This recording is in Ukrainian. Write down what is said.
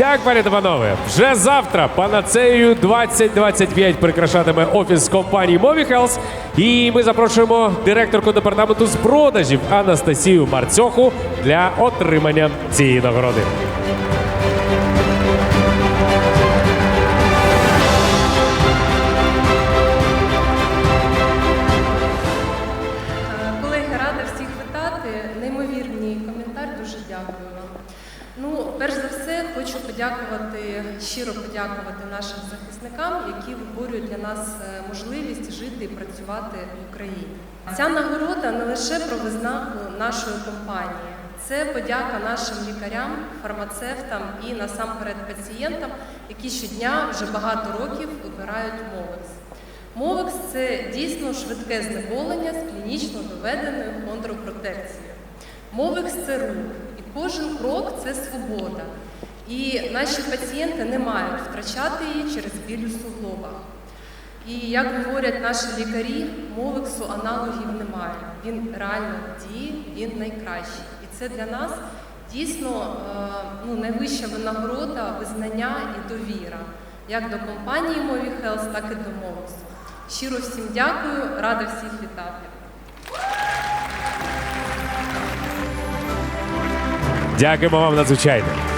так, пані та панове, вже завтра панацею 2025 прикрашатиме офіс компанії Health. І ми запрошуємо директорку департаменту з продажів Анастасію Марцьоху для отримання цієї нагороди. Е, Колеги, рада всіх вітати. Неймовірний коментар, дуже дякую вам. Ну, перш за все, хочу подякувати, щиро подякувати нашим захисникам, які виборюють для нас е, можливість жити і працювати в Україні. Ця нагорода не лише про визнаку нашої компанії, це подяка нашим лікарям, фармацевтам і насамперед пацієнтам, які щодня вже багато років вибирають Мовекс. Мовекс це дійсно швидке знеболення з клінічно доведеною хондропротекцією. Мовекс це рух, і кожен крок це свобода. І наші пацієнти не мають втрачати її через біль у суглобах. І як говорять наші лікарі, мовексу аналогів немає. Він реально діє, він найкращий. І це для нас дійсно е, ну, найвища винагорода, визнання і довіра, як до компанії Movie Health, так і до Мовексу. Щиро всім дякую, рада всіх вітати. Дякуємо вам надзвичайно.